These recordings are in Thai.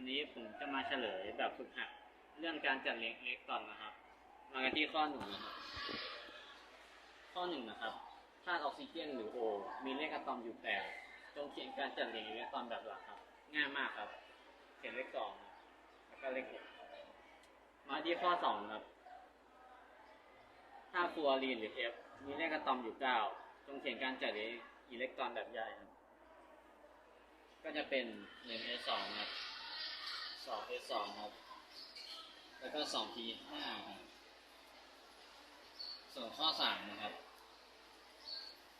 วันนี้ผมจะมาเฉลยแบบฝึกหัดเรื่องการจัดเรียงอิเล็กตรอนนะครับ มากันที่ข้อหนึ่งนะครับ ข้อหนึ่งนะครับธาตุออกซิเจนหรือโอ มีเลขอะตอมอยู่แปดจงเขียนการจัดเรียงอิเล็กตรอนแบบหลักครับ ง่ายมากครับ เขียนเลขสองแล้วก็เลขหกมาที่ข้อสองครับถ้าฟลูออรีนหรือ F มีเลขอะตอมอยู่เก้าจงเขียนการจัดเรียงอิเล็กตรอนแบบใหญ่ครับ ก็จะเป็นหนึ่ง S สองครับ สอง S สองครับ แล้วก็สอง P ห้าครับส่วนข้อสามนะครับ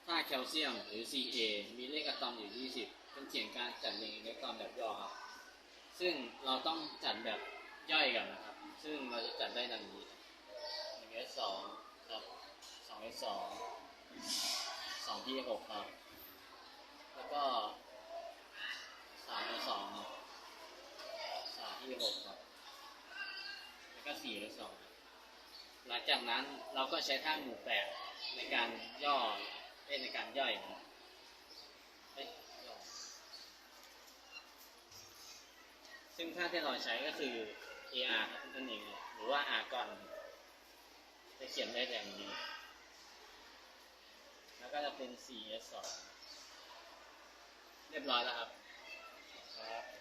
ถ้าแคลเซียมหรือ Ca มีเลขอะตอมอยู่ 20 เป็นเขียนการจัดเรียงอิเล็กตรอนแบบย่อครับ ซึ่งเราต้องจัดแบบย่อยกันนะครับ ซึ่งเราจะจัดได้ดังนี้หนึ่ง S สองครับสอง S สองสอง P หกครับ แล้วก็สาม S สองครับ สาม P หกครับ แล้วก็สี่ S สองหลังจากนั้นเราก็ใช้ท่าหมู่แปดในการย่อเอ้ในการย่อยนะซึ่งท่าที่เราใช้ก็คือ AR ครับนั่นเองหรือว่า R ก่อน จะเขียนได้แบบนี้ แล้วก็จะเป็น 4S2 เรียบร้อยแล้วครับครับ